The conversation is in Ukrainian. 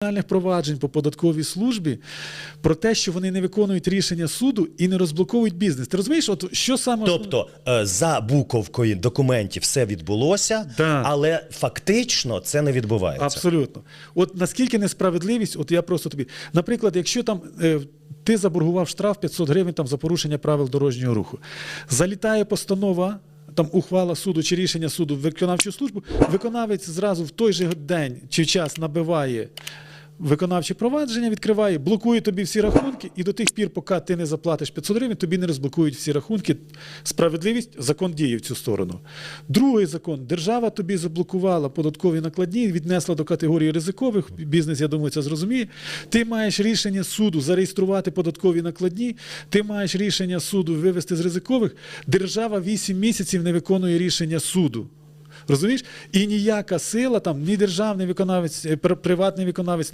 кримінальних проваджень по податковій службі про те, що вони не виконують рішення суду і не розблоковують бізнес. Ти розумієш, от що саме Тобто е, за буковкою документів все відбулося, Да. але фактично це не відбувається. Абсолютно. От наскільки несправедливість, от я просто тобі. Наприклад, якщо там е, ти заборгував штраф 500 гривень там, за порушення правил дорожнього руху, залітає постанова. Там ухвала суду чи рішення суду в виконавчу службу, виконавець зразу в той же день чи час набиває виконавче провадження, відкриває, блокує тобі всі рахунки, і до тих пір, поки ти не заплатиш 500 гривень, тобі не розблокують всі рахунки. Справедливість, закон діє в цю сторону. Другий закон: держава тобі заблокувала податкові накладні, віднесла до категорії ризикових. Бізнес, я думаю, це зрозуміє. Ти маєш рішення суду зареєструвати податкові накладні, ти маєш рішення суду вивести з ризикових. Держава 8 місяців не виконує рішення суду. Розумієш? І ніяка сила, там, ні державний виконавець, е, приватний виконавець.